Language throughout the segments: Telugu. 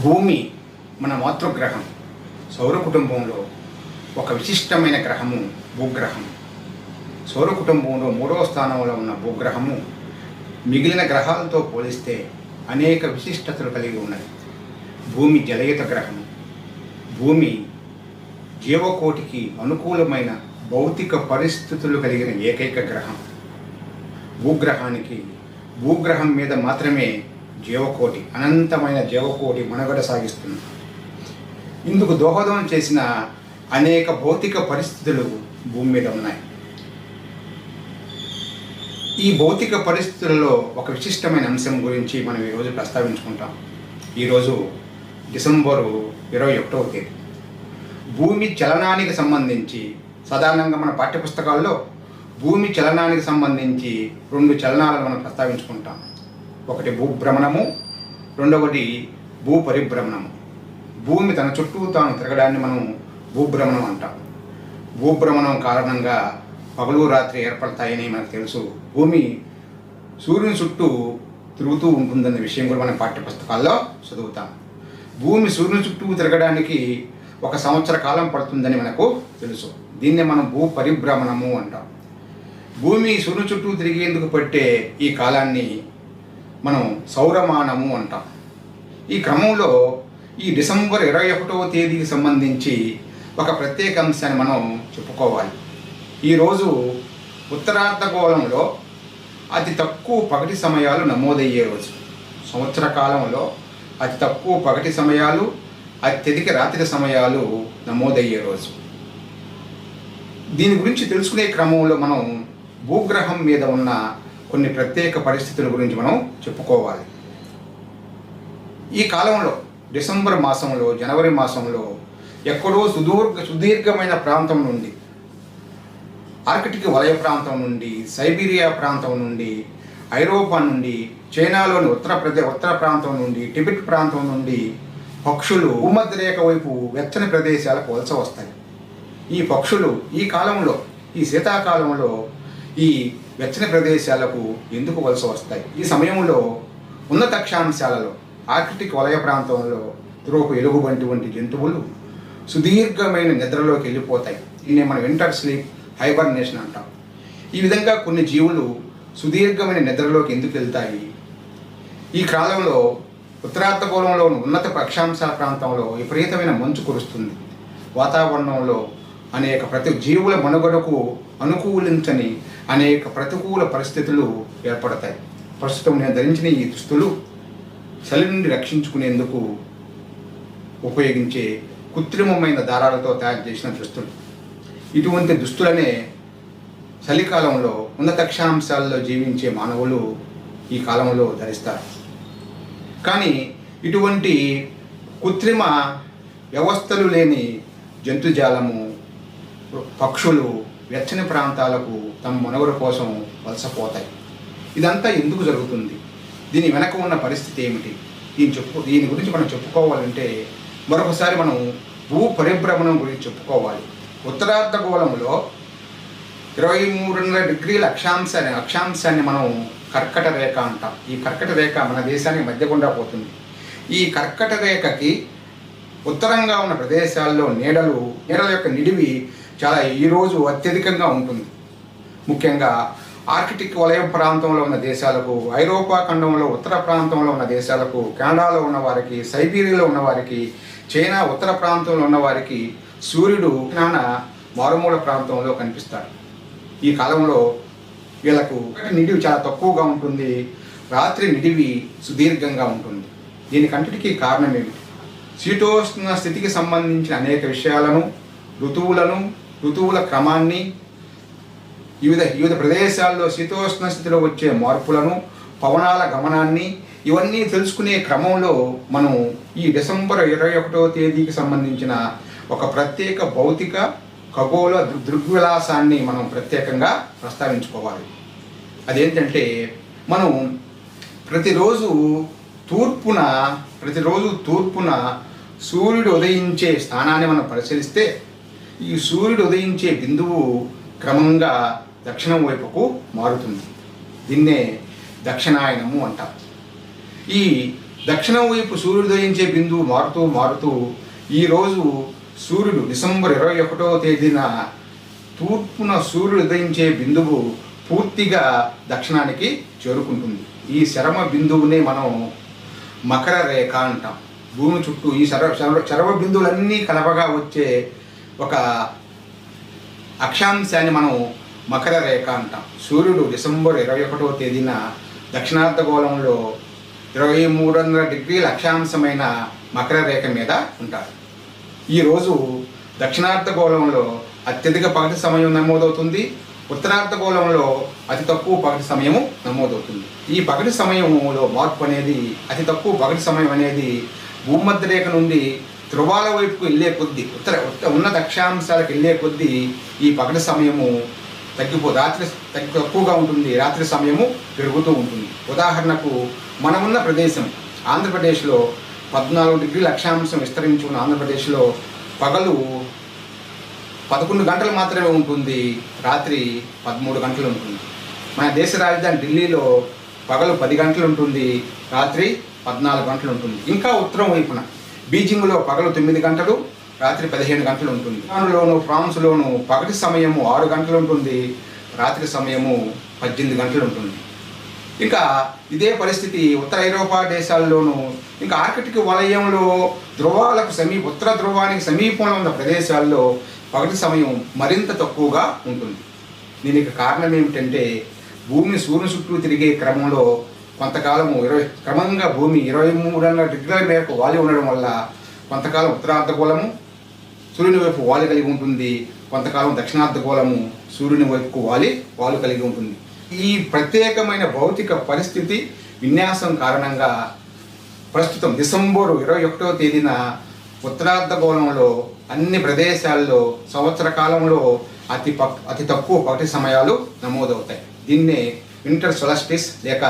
భూమి మన మాతృగ్రహం. సౌర కుటుంబంలో ఒక విశిష్టమైన గ్రహము భూగ్రహం. సౌర కుటుంబంలో మూడవ స్థానంలో ఉన్న భూగ్రహము మిగిలిన గ్రహాలతో పోలిస్తే అనేక విశిష్టతలు కలిగి ఉన్నది. భూమి జలయుత గ్రహం. భూమి జీవకోటికి అనుకూలమైన భౌతిక పరిస్థితులు కలిగిన ఏకైక గ్రహం. భూగ్రహానికి భూగ్రహం మీద మాత్రమే జీవకోటి అనంతమైన జీవకోటి మనుగడ సాగిస్తుంది. ఇందుకు దోహదం చేసిన అనేక భౌతిక పరిస్థితులు భూమి మీద ఉన్నాయి. ఈ భౌతిక పరిస్థితులలో ఒక విశిష్టమైన అంశం గురించి మనం ఈరోజు ప్రస్తావించుకుంటాం. ఈరోజు డిసెంబరు ఇరవై ఒకటవ తేదీ. భూమి చలనానికి సంబంధించి సాధారణంగా మన పాఠ్యపుస్తకాల్లో భూమి చలనానికి సంబంధించి రెండు చలనాలను మనం ప్రస్తావించుకుంటాం. ఒకటి భూభ్రమణము రెండవది భూ పరిభ్రమణము భూమి తన చుట్టూ తాను తిరగడాన్ని మనం భూభ్రమణం అంటాం. భూభ్రమణం కారణంగా పగలు రాత్రి ఏర్పడతాయని మనకు తెలుసు. భూమి సూర్యుని చుట్టూ తిరుగుతూ ఉంటుందన్న విషయం కూడా మనం పాఠ్యపుస్తకాల్లో చదువుతాం. భూమి సూర్యుని చుట్టూ తిరగడానికి ఒక సంవత్సర కాలం పడుతుందని మనకు తెలుసు. దీన్నే మనం భూ పరిభ్రమణము అంటాం. భూమి సూర్యుని చుట్టూ తిరిగేందుకు పట్టే ఈ కాలాన్ని మనం సౌరమానము అంటాం. ఈ క్రమంలో ఈ డిసెంబర్ ఇరవై ఒకటవ తేదీకి సంబంధించి ఒక ప్రత్యేక అంశాన్ని మనం చెప్పుకోవాలి. ఈరోజు ఉత్తరార్ధగోళంలో అతి తక్కువ పగటి సమయాలు నమోదయ్యే రోజు. సంవత్సర కాలంలో అతి తక్కువ పగటి సమయాలు అత్యధిక రాత్రి సమయాలు నమోదయ్యే రోజు. దీని గురించి తెలుసుకునే క్రమంలో మనం భూగ్రహం మీద ఉన్న కొన్ని ప్రత్యేక పరిస్థితుల గురించి మనం చెప్పుకోవాలి. ఈ కాలంలో డిసెంబర్ మాసంలో జనవరి మాసంలో ఎక్కడో సుదూర్ఘ సుదీర్ఘమైన ప్రాంతం నుండి ఆర్కిటిక్ వలయ ప్రాంతం నుండి సైబీరియా ప్రాంతం నుండి ఐరోపా నుండి చైనాలోని ఉత్తర ప్రదే ఉత్తర ప్రాంతం నుండి టిబెట్ ప్రాంతం నుండి పక్షులు భూమధ్యరేఖ వైపు వెచ్చని ప్రదేశాలకు వలస వస్తాయి. ఈ పక్షులు ఈ కాలంలో ఈ శీతాకాలంలో ఈ వెచ్చని ప్రదేశాలకు ఎందుకు వలస వస్తాయి? ఈ సమయంలో ఉన్నత అక్షాంశాలలో ఆర్కిటిక్ వలయ ప్రాంతంలో త్రోపు ఎలుగుబంటి వంటి జంతువులు సుదీర్ఘమైన నిద్రలోకి వెళ్ళిపోతాయి. దీన్ని మనం వింటర్ స్లీప్ హైబర్నేషన్ అంటాం. ఈ విధంగా కొన్ని జీవులు సుదీర్ఘమైన నిద్రలోకి ఎందుకు వెళ్తాయి? ఈ కాలంలో ఉత్తరార్ధగోళంలో ఉన్నత అక్షాంశాల ప్రాంతంలో విపరీతమైన మంచు కురుస్తుంది. వాతావరణంలో అనేక ప్రతి జీవుల మనుగడకు అనుకూలించని అనేక ప్రతికూల పరిస్థితులు ఏర్పడతాయి. ప్రస్తుతం నేను ధరించిన ఈ దుస్తులు చలి నుండి రక్షించుకునేందుకు ఉపయోగించే కృత్రిమమైన దారాలతో తయారు చేసిన దుస్తులు. ఇటువంటి దుస్తులనే చలికాలంలో ఉన్నత అక్షాంశాల్లో జీవించే మానవులు ఈ కాలంలో ధరిస్తారు. కానీ ఇటువంటి కృత్రిమ వ్యవస్థలు లేని జంతుజాలము పక్షులు వెచ్చని ప్రాంతాలకు తమ మనుగడ కోసం వలసపోతాయి. ఇదంతా ఎందుకు జరుగుతుంది? దీని వెనక ఉన్న పరిస్థితి ఏమిటి? దీని చెప్పు దీని గురించి మనం చెప్పుకోవాలంటే మరొకసారి మనం భూ పరిభ్రమణం గురించి చెప్పుకోవాలి. ఉత్తరార్ధగోళంలో ఇరవై మూడున్నర డిగ్రీల అక్షాంశాన్ని అక్షాంశాన్ని మనం కర్కట రేఖ అంటాం. ఈ కర్కట రేఖ మన దేశానికి మధ్య గుండా పోతుంది. ఈ కర్కట రేఖకి ఉత్తరంగా ఉన్న ప్రదేశాల్లో నీడలు నీడల యొక్క నిడివి చాలా ఈరోజు అత్యధికంగా ఉంటుంది. ముఖ్యంగా ఆర్కిటిక్ వలయ ప్రాంతంలో ఉన్న దేశాలకు ఐరోపా ఖండంలో ఉత్తర ప్రాంతంలో ఉన్న దేశాలకు కెనడాలో ఉన్న వారికి సైబీరియాలో ఉన్న వారికి చైనా ఉత్తర ప్రాంతంలో ఉన్న వారికి సూర్యుడు నాన్న మారుమూల ప్రాంతంలో కనిపిస్తాడు. ఈ కాలంలో వీళ్ళకు నిడివి చాలా తక్కువగా ఉంటుంది. రాత్రి నిడివి సుదీర్ఘంగా ఉంటుంది. దీనికంటికి కారణం ఏమిటి? శీతోష్ణ స్థితికి సంబంధించిన అనేక విషయాలను ఋతువులను ఋతువుల క్రమాన్ని వివిధ వివిధ ప్రదేశాల్లో శీతోష్ణ స్థితిలో వచ్చే మార్పులను పవనాల గమనాన్ని ఇవన్నీ తెలుసుకునే క్రమంలో మనం ఈ డిసెంబర్ ఇరవై ఒకటో తేదీకి సంబంధించిన ఒక ప్రత్యేక భౌతిక ఖగోళ దృగ్విలాసాన్ని మనం ప్రత్యేకంగా ప్రస్తావించుకోవాలి. అదేంటంటే మనం ప్రతిరోజు తూర్పున ప్రతిరోజు తూర్పున సూర్యుడు ఉదయించే స్థానాన్ని మనం పరిశీలిస్తే ఈ సూర్యుడు ఉదయించే బిందువు క్రమంగా దక్షిణం వైపుకు మారుతుంది. దీన్నే దక్షిణాయనము అంటారు. ఈ దక్షిణం వైపు సూర్యుడు ఉదయించే బిందువు మారుతూ మారుతూ ఈరోజు సూర్యుడు డిసెంబర్ ఇరవై ఒకటో తేదీన తూర్పున సూర్యుడు ఉదయించే బిందువు పూర్తిగా దక్షిణానికి చేరుకుంటుంది. ఈ శరమ బిందువునే మనం మకర రేఖ అంటాం. భూమి చుట్టూ ఈ శర శర- శరవ బిందువులన్నీ కలపగా వచ్చే ఒక అక్షాంశాన్ని మనం మకర రేఖ అంటాం. సూర్యుడు డిసెంబర్ ఇరవై ఒకటవ తేదీన దక్షిణార్ధగోళంలో ఇరవై మూడు వందల డిగ్రీల అక్షాంశమైన మకర రేఖ మీద ఉంటారు. ఈరోజు దక్షిణార్ధగోళంలో అత్యధిక పగటి సమయం నమోదవుతుంది. ఉత్తరార్ధగోళంలో అతి తక్కువ పగటి సమయము నమోదవుతుంది. ఈ పగటి సమయంలో మార్పు అనేది అతి తక్కువ పగటి సమయం అనేది భూమధ్య రేఖ నుండి ధ్రువాల వైపుకు వెళ్ళే కొద్దీ ఉత్తర ఉత్త- ఉన్నత అక్షాంశాలకు వెళ్ళే కొద్దీ ఈ పగటి సమయము తగ్గిపో రాత్రి తగ్గి తక్కువగా ఉంటుంది. రాత్రి సమయము పెరుగుతూ ఉంటుంది. ఉదాహరణకు మనమున్న ప్రదేశం ఆంధ్రప్రదేశ్లో పద్నాలుగు డిగ్రీల అక్షాంశం విస్తరించి ఉన్న ఆంధ్రప్రదేశ్లో పగలు పదకొండు గంటలు మాత్రమే ఉంటుంది. రాత్రి పదమూడు గంటలు ఉంటుంది. మన దేశ రాజధాని ఢిల్లీలో పగలు పది గంటలు ఉంటుంది. రాత్రి పద్నాలుగు గంటలు ఉంటుంది. ఇంకా ఉత్తరం వైపున బీజింగ్లో పగలు తొమ్మిది గంటలు రాత్రి పదిహేను గంటలు ఉంటుంది. ఇరాన్లోను ఫ్రాన్స్లోను పగటి సమయము ఆరు గంటలు ఉంటుంది. రాత్రి సమయము పద్దెనిమిది గంటలు ఉంటుంది. ఇంకా ఇదే పరిస్థితి ఉత్తర ఐరోపా దేశాల్లోనూ ఇంకా ఆర్కిటిక్ వలయంలో ధ్రువాలకు సమీప ఉత్తర ధ్రువానికి సమీపంలో ఉన్న ప్రదేశాల్లో పగటి సమయం మరింత తక్కువగా ఉంటుంది. దీనికి కారణం ఏమిటంటే భూమి సూర్యుని చుట్టూ తిరిగే క్రమంలో కొంతకాలము ఇరవై క్రమంగా భూమి ఇరవై మూడు వందల డిగ్రీల మేరకు వాలి ఉండడం వల్ల కొంతకాలం ఉత్తరార్ధగోళము సూర్యుని వైపు వాలి కలిగి ఉంటుంది. కొంతకాలం దక్షిణార్ధగోళము సూర్యుని వైపుకు వాలి వాలు కలిగి ఉంటుంది. ఈ ప్రత్యేకమైన భౌతిక పరిస్థితి విన్యాసం కారణంగా ప్రస్తుతం డిసెంబరు ఇరవై ఒకటవ తేదీన ఉత్తరార్ధగోళంలో అన్ని ప్రదేశాల్లో సంవత్సర కాలంలో అతి పక్ అతి తక్కువ పగటి సమయాలు నమోదవుతాయి. దీన్నే వింటర్ సొలస్టిస్ లేక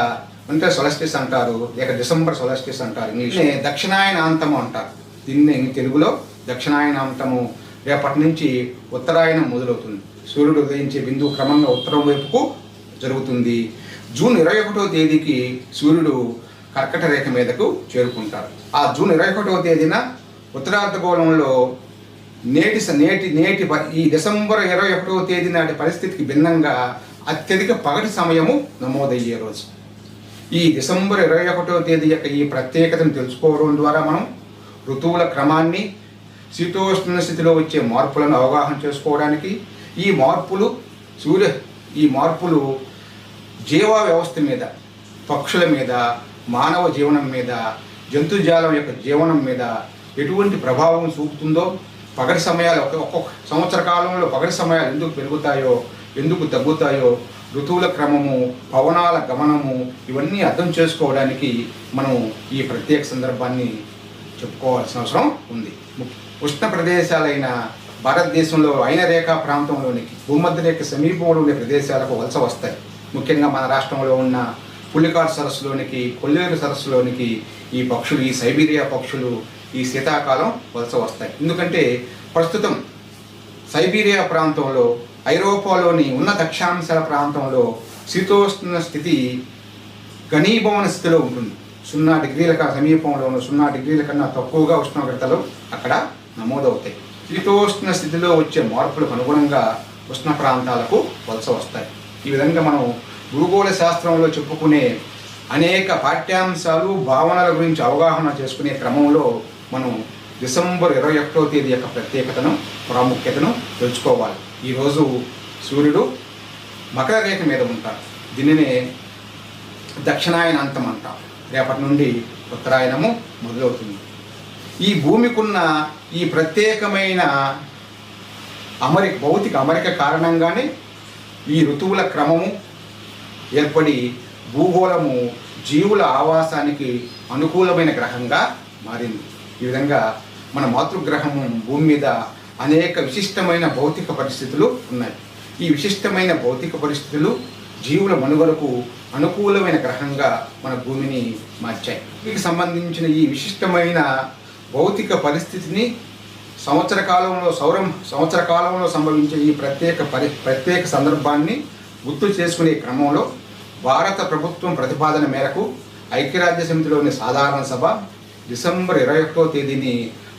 వింటర్ సొలస్టిస్ అంటారు లేక డిసెంబర్ సొలస్టిస్ అంటారు ఇంగ్లీష్ దక్షిణాయనాంతము అంటారు. దీన్ని తెలుగులో దక్షిణాయనాంతము. రేపటి నుంచి ఉత్తరాయణం మొదలవుతుంది. సూర్యుడు ఉదయించే బిందువు క్రమంగా ఉత్తరం వైపుకు జరుగుతుంది. జూన్ ఇరవై ఒకటో తేదీకి సూర్యుడు కర్కట రేఖ మీదకు చేరుకుంటారు. ఆ జూన్ ఇరవై ఒకటో తేదీన ఉత్తరార్ధగోళంలో నేటి నేటి నేటి ఈ డిసెంబర్ ఇరవై ఒకటవ తేదీ నాటి పరిస్థితికి భిన్నంగా అత్యధిక పగటి సమయము నమోదయ్యే రోజు. ఈ డిసెంబర్ ఇరవై ఒకటో తేదీ యొక్క ఈ ప్రత్యేకతను తెలుసుకోవడం ద్వారా మనం ఋతువుల క్రమాన్ని శీతోష్ణ స్థితిలో వచ్చే మార్పులను అవగాహన చేసుకోవడానికి ఈ మార్పులు సూర్య ఈ మార్పులు జీవ వ్యవస్థ మీద పక్షుల మీద మానవ జీవనం మీద జంతుజాలం యొక్క జీవనం మీద ఎటువంటి ప్రభావం చూపుతుందో పగటి సమయాలు ఒక ఒక్కొక్క సంవత్సర కాలంలో పగటి సమయాలు ఎందుకు పెరుగుతాయో ఎందుకు తగ్గుతాయో ఋతువుల క్రమము పవనాల గమనము ఇవన్నీ అర్థం చేసుకోవడానికి మనం ఈ ప్రత్యేక సందర్భాన్ని చెప్పుకోవాల్సిన అవసరం ఉంది. ఉష్ణ ప్రదేశాలైన భారతదేశంలో అయిన రేఖా ప్రాంతంలోనికి భూమధ్య రేఖ సమీపంలో ఉండే ప్రదేశాలకు వలస వస్తాయి. ముఖ్యంగా మన రాష్ట్రంలో ఉన్న పుల్లికాట్ సరస్సులోనికి కొల్లేరు సరస్సులోనికి ఈ పక్షులు ఈ సైబీరియా పక్షులు ఈ శీతాకాలం వలస వస్తాయి. ఎందుకంటే ప్రస్తుతం సైబీరియా ప్రాంతంలో ఐరోపాలోని ఉన్నత అక్షాంశాల ప్రాంతంలో శీతోష్ణ స్థితి ఘనీభవన స్థితిలో ఉంటుంది. సున్నా డిగ్రీల సమీపంలోను సున్నా డిగ్రీల కన్నా తక్కువగా ఉష్ణోగ్రతలు అక్కడ నమోదవుతాయి. శీతోష్ణ స్థితిలో వచ్చే మార్పులకు అనుగుణంగా ఉష్ణ ప్రాంతాలకు వలస వస్తాయి. ఈ విధంగా మనం భూగోళ శాస్త్రంలో చెప్పుకునే అనేక పాఠ్యాంశాలు భావనల గురించి అవగాహన చేసుకునే క్రమంలో మనం డిసెంబర్ ఇరవై ఒకటో తేదీ యొక్క ప్రత్యేకతను ప్రాముఖ్యతను తెలుసుకోవాలి. ఈరోజు సూర్యుడు మకర రేఖ మీద ఉంటారు దీనినే దక్షిణాయన అంతం అంటాం. రేపటి నుండి ఉత్తరాయణము మొదలవుతుంది. ఈ భూమికున్న ఈ ప్రత్యేకమైన అమరిక భౌతిక అమరిక కారణంగానే ఈ ఋతువుల క్రమము ఏర్పడి భూగోళము జీవుల ఆవాసానికి అనుకూలమైన గ్రహంగా మారింది. ఈ విధంగా మన మాతృగ్రహము భూమి మీద అనేక విశిష్టమైన భౌతిక పరిస్థితులు ఉన్నాయి. ఈ విశిష్టమైన భౌతిక పరిస్థితులు జీవుల మనుగడకు అనుకూలమైన గ్రహంగా మన భూమిని మార్చాయి. వీటికి సంబంధించిన ఈ విశిష్టమైన భౌతిక పరిస్థితిని సంవత్సర కాలంలో సౌరం సంవత్సర కాలంలో సంభవించే ఈ ప్రత్యేక పరి ప్రత్యేక సందర్భాన్ని గుర్తు చేసుకునే క్రమంలో భారత ప్రభుత్వం ప్రతిపాదన మేరకు ఐక్యరాజ్య సమితిలోని సాధారణ సభ డిసెంబర్ ఇరవై ఒకటో తేదీని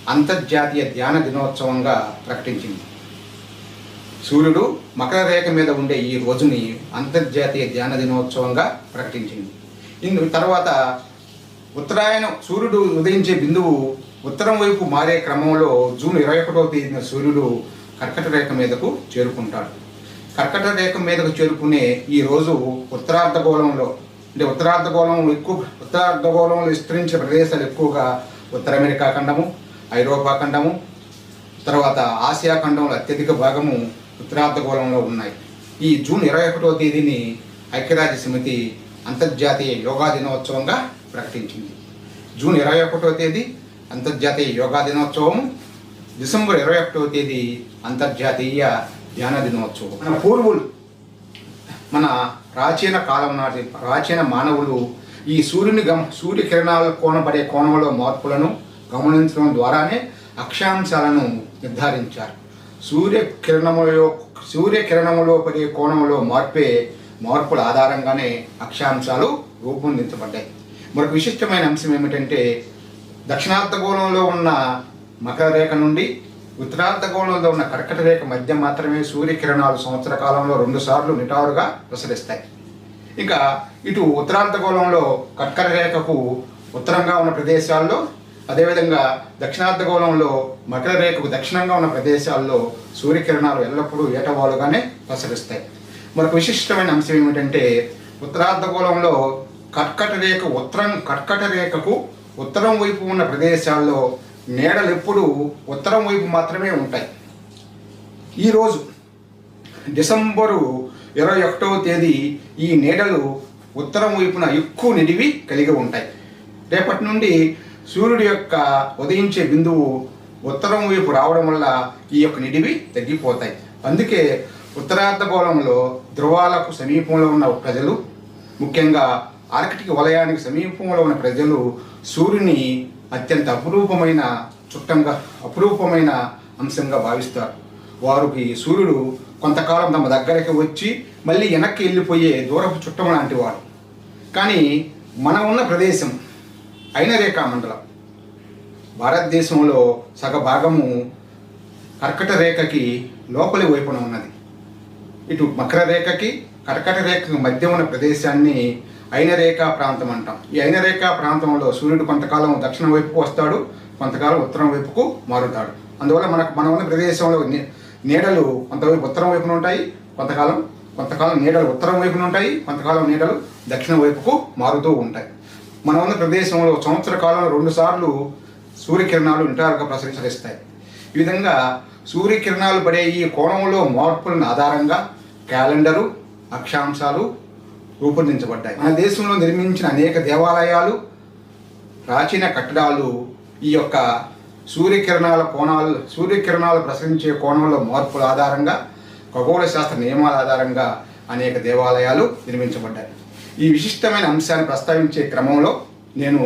అంతర్జాతీయ ధ్యాన దినోత్సవంగా ప్రకటించింది. సూర్యుడు మకర రేఖ మీద ఉండే ఈ రోజుని అంతర్జాతీయ ధ్యాన దినోత్సవంగా ప్రకటించింది. ఇందు తర్వాత ఉత్తరాయణం సూర్యుడు ఉదయించే బిందువు ఉత్తరం వైపు మారే క్రమంలో జూన్ ఇరవై ఒకటవ తేదీన సూర్యుడు కర్కట రేఖ మీదకు చేరుకుంటాడు. కర్కట రేఖ మీదకు చేరుకునే ఈ రోజు ఉత్తరార్ధగోళంలో అంటే ఉత్తరార్ధగోళం ఎక్కువ ఉత్తరార్ధగోళంలో విస్తరించే ప్రదేశాలు ఎక్కువగా ఉత్తర అమెరికా ఖండము ఐరోపా ఖండము తర్వాత ఆసియా ఖండంలో అత్యధిక భాగము ఉత్తరార్ధగోళంలో ఉన్నాయి. ఈ జూన్ ఇరవై ఒకటవ తేదీని ఐక్యరాజ్య సమితి అంతర్జాతీయ యోగా దినోత్సవంగా ప్రకటించింది. జూన్ ఇరవై ఒకటవ తేదీ అంతర్జాతీయ యోగా దినోత్సవం డిసెంబర్ ఇరవై ఒకటవ తేదీ అంతర్జాతీయ ధ్యాన దినోత్సవం మన పూర్వులు. మన ప్రాచీన కాలం నాటి ప్రాచీన మానవులు ఈ సూర్యుని గమ సూర్యకిరణాల కోణపడే కోణంలో మార్పులను గమనించడం ద్వారానే అక్షాంశాలను నిర్ధారించారు. సూర్యకిరణములో సూర్యకిరణములో పడే కోణములో మార్పే మార్పుల ఆధారంగానే అక్షాంశాలు రూపొందించబడ్డాయి. మరొక విశిష్టమైన అంశం ఏమిటంటే దక్షిణార్థగోళంలో ఉన్న మకర రేఖ నుండి ఉత్తరార్థగోళంలో ఉన్న కర్కట రేఖ మధ్య మాత్రమే సూర్యకిరణాలు సంవత్సర కాలంలో రెండుసార్లు నిటారుగా ప్రసరిస్తాయి. ఇంకా ఇటు ఉత్తరార్థగోళంలో కర్కట రేఖకు ఉత్తరంగా ఉన్న ప్రదేశాల్లో అదేవిధంగా దక్షిణార్ధగోళంలో మకర రేఖకు దక్షిణంగా ఉన్న ప్రదేశాల్లో సూర్యకిరణాలు ఎల్లప్పుడూ ఏటవాలుగానే ప్రసరిస్తాయి. మరొక విశిష్టమైన అంశం ఏమిటంటే ఉత్తరార్ధగోళంలో కర్కట రేఖ ఉత్తరం కర్కట రేఖకు ఉత్తరం వైపు ఉన్న ప్రదేశాల్లో నీడలు ఎప్పుడూ ఉత్తరం వైపు మాత్రమే ఉంటాయి. ఈరోజు డిసెంబరు ఇరవై ఒకటవ తేదీ ఈ నీడలు ఉత్తరం వైపున ఎక్కువ నిడివి కలిగి ఉంటాయి. రేపటి నుండి సూర్యుడి యొక్క ఉదయించే బిందువు ఉత్తరం వైపు రావడం వల్ల ఈ యొక్క నిడివి తగ్గిపోతాయి. అందుకే ఉత్తరార్ధగోళంలో ధ్రువాలకు సమీపంలో ఉన్న ప్రజలు ముఖ్యంగా ఆర్కిటిక్ వలయానికి సమీపంలో ఉన్న ప్రజలు సూర్యుని అత్యంత అపురూపమైన చుట్టంగా అపురూపమైన అంశంగా భావిస్తారు. వారికి సూర్యుడు కొంతకాలం తమ దగ్గరికి వచ్చి మళ్ళీ వెనక్కి వెళ్ళిపోయే దూరపు చుట్టం లాంటి వాడు కానీ మనం ఉన్న ప్రదేశం అయిన రేఖా మండలం భారతదేశంలో సగ భాగము కర్కట రేఖకి లోపలి వైపున ఉన్నది. ఇటు మకర రేఖకి కర్కట రేఖకి మధ్య ఉన్న ప్రదేశాన్ని అయినరేఖా ప్రాంతం అంటాం. ఈ అయినరేఖా ప్రాంతంలో సూర్యుడు కొంతకాలం దక్షిణ వైపుకు వస్తాడు కొంతకాలం ఉత్తరం వైపుకు మారుతాడు. అందువల్ల మనకు మనం ఉన్న ప్రదేశంలో నీడలు కొంతవైపు ఉత్తరం వైపున ఉంటాయి కొంతకాలం కొంతకాలం నీడలు ఉత్తరం వైపున ఉంటాయి కొంతకాలం నీడలు దక్షిణ వైపుకు మారుతూ ఉంటాయి. మనం ఉన్న ప్రదేశంలో సంవత్సర కాలంలో రెండు సార్లు సూర్యకిరణాలు నిటారుగా ప్రసరిస్తాయి ఈ విధంగా సూర్యకిరణాలు పడే ఈ కోణంలో మార్పులను ఆధారంగా క్యాలెండరు అక్షాంశాలు రూపొందించబడ్డాయి. మన దేశంలో నిర్మించిన అనేక దేవాలయాలు ప్రాచీన కట్టడాలు ఈ యొక్క సూర్యకిరణాల కోణాలు సూర్యకిరణాలు ప్రసరించే కోణంలో మార్పుల ఆధారంగా ఖగోళ శాస్త్ర నియమాల ఆధారంగా అనేక దేవాలయాలు నిర్మించబడ్డాయి. ఈ విశిష్టమైన అంశాన్ని ప్రస్తావించే క్రమంలో నేను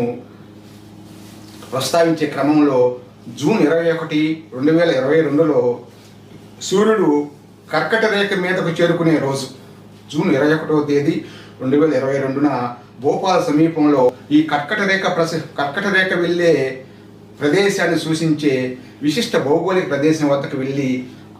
ప్రస్తావించే క్రమంలో జూన్ ఇరవై ఒకటి రెండు వేల ఇరవై రెండులో సూర్యుడు కర్కట రేఖ మీదకు చేరుకునే రోజు జూన్ ఇరవై ఒకటవ తేదీ రెండు వేల ఇరవై రెండున భోపాల్ సమీపంలో ఈ కర్కట రేఖ ప్రస కర్కట రేఖ వెళ్ళే ప్రదేశాన్ని సూచించే విశిష్ట భౌగోళిక ప్రదేశం వద్దకు వెళ్ళి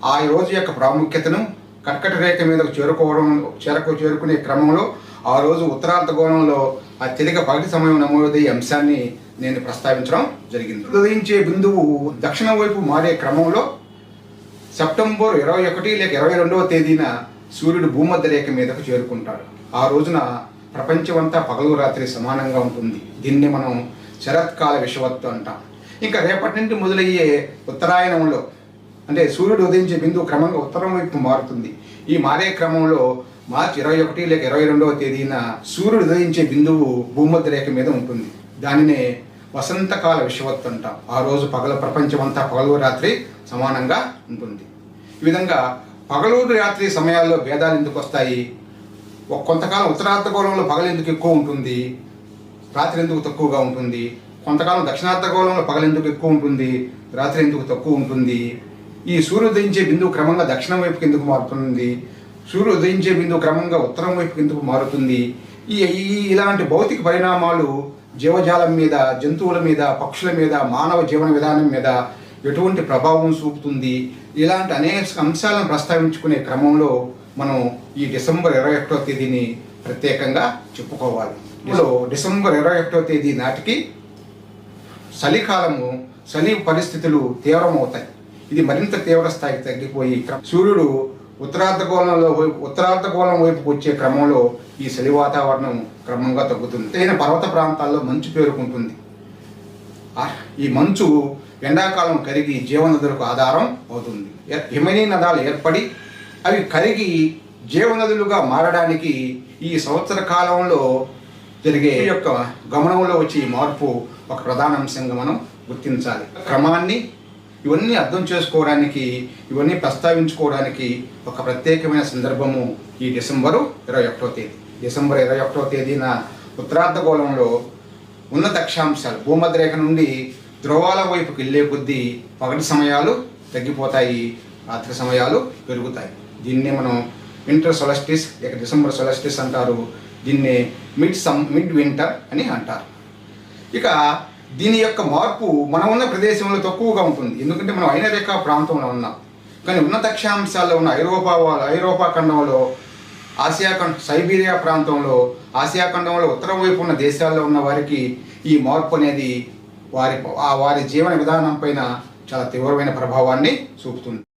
ఆ రోజు యొక్క ప్రాముఖ్యతను కర్కట రేఖ మీదకు చేరుకోవడం చేరకు చేరుకునే క్రమంలో ఆ రోజు ఉత్తరార్ధగోళంలో అత్యధిక పగటి సమయం నమోదయ్యే అంశాన్ని నేను ప్రస్తావించడం జరిగింది. ఉదయించే బిందువు దక్షిణ వైపు మారే క్రమంలో సెప్టెంబర్ ఇరవై ఒకటి లేక ఇరవై రెండవ తేదీన సూర్యుడు భూమధ్య రేఖ మీదకు చేరుకుంటాడు. ఆ రోజున ప్రపంచమంతా పగలు రాత్రి సమానంగా ఉంటుంది. దీన్ని మనం శరత్కాల విషవత్తు అంటాం. ఇంకా రేపటి నుండి మొదలయ్యే ఉత్తరాయణంలో అంటే సూర్యుడు ఉదయించే బిందువు క్రమంగా ఉత్తరం వైపు మారుతుంది. ఈ మారే క్రమంలో మార్చి ఇరవై ఒకటి లేక ఇరవై రెండవ తేదీన సూర్యుడు ఉదయించే బిందువు భూమధ్య రేఖ మీద ఉంటుంది. దానినే వసంతకాల విషవత్తు అంటాం. ఆ రోజు పగల ప్రపంచమంతా పగలు రాత్రి సమానంగా ఉంటుంది. ఈ విధంగా పగలు రాత్రి సమయాల్లో భేదాలు ఎందుకు వస్తాయి? కొంతకాలం ఉత్తరార్ధగోళంలో పగలు ఎందుకు ఎక్కువ ఉంటుంది? రాత్రి ఎందుకు తక్కువగా ఉంటుంది? కొంతకాలం దక్షిణార్ధగోళంలో పగలు ఎందుకు ఎక్కువ ఉంటుంది? రాత్రి ఎందుకు తక్కువ ఉంటుంది? ఈ సూర్యుదయించే బిందువు క్రమంగా దక్షిణం వైపుకి ఎందుకు మారుతుంది? సూర్యుడు ఉదయించే బిందువు క్రమంగా ఉత్తరం వైపు ఎందుకు మారుతుంది? ఈ ఈ ఇలాంటి భౌతిక పరిణామాలు జీవజాలం మీద జంతువుల మీద పక్షుల మీద మానవ జీవన విధానం మీద ఎటువంటి ప్రభావం చూపుతుంది? ఇలాంటి అనేక అంశాలను ప్రస్తావించుకునే క్రమంలో మనం ఈ డిసెంబర్ ఇరవై ఒకటో తేదీని ప్రత్యేకంగా చెప్పుకోవాలి. ఇందులో డిసెంబర్ ఇరవై ఒకటో తేదీ నాటికి చలికాలము చలి పరిస్థితులు తీవ్రమవుతాయి. ఇది మరింత తీవ్ర స్థాయికి తగ్గిపోయి సూర్యుడు ఉత్తరార్ధగోళంలో వైపు ఉత్తరార్ధగోళం వైపుకు వచ్చే క్రమంలో ఈ చలి వాతావరణం క్రమంగా తగ్గుతుంది. తగిన పర్వత ప్రాంతాల్లో మంచు పేరుకుంటుంది. ఈ మంచు ఎండాకాలం కరిగి జీవనదులకు ఆధారం అవుతుంది. హిమనీ నదాలు ఏర్పడి అవి కరిగి జీవనదులుగా మారడానికి ఈ సంవత్సర కాలంలో జరిగే యొక్క గమనంలో వచ్చే ఈ మార్పు ఒక ప్రధాన అంశంగా మనం గుర్తించాలి. క్రమాన్ని ఇవన్నీ అర్థం చేసుకోవడానికి ఇవన్నీ ప్రస్తావించుకోవడానికి ఒక ప్రత్యేకమైన సందర్భము ఈ డిసెంబరు ఇరవై ఒకటో తేదీ. డిసెంబర్ ఇరవై ఒకటో తేదీన ఉత్తరార్ధగోళంలో ఉన్నత అక్షాంశాలు భూమధ్యరేఖ నుండి ధ్రువాల వైపుకి వెళ్ళే కొద్దీ పగటి సమయాలు తగ్గిపోతాయి రాత్రి సమయాలు పెరుగుతాయి. దీన్నే మనం వింటర్ సొలస్టిస్ లేక డిసెంబర్ సొలస్టిస్ అంటారు. దీన్ని మిడ్ సమ్ మిడ్ వింటర్ అని అంటారు. ఇక దీని యొక్క మార్పు మనం ఉన్న ప్రదేశంలో తక్కువగా ఉంటుంది. ఎందుకంటే మనం ఐనరేఖా ప్రాంతంలో ఉన్నాం. కానీ ఉన్నత అక్షాంశాల్లో ఉన్న ఐరోపా ఐరోపా ఖండంలో ఆసియా ఖండ సైబీరియా ప్రాంతంలో ఆసియా ఖండంలో ఉత్తరం వైపు ఉన్న దేశాల్లో ఉన్న వారికి ఈ మార్పు అనేది వారి ఆ వారి జీవన విధానం పైన చాలా తీవ్రమైన ప్రభావాన్ని చూపుతుంది.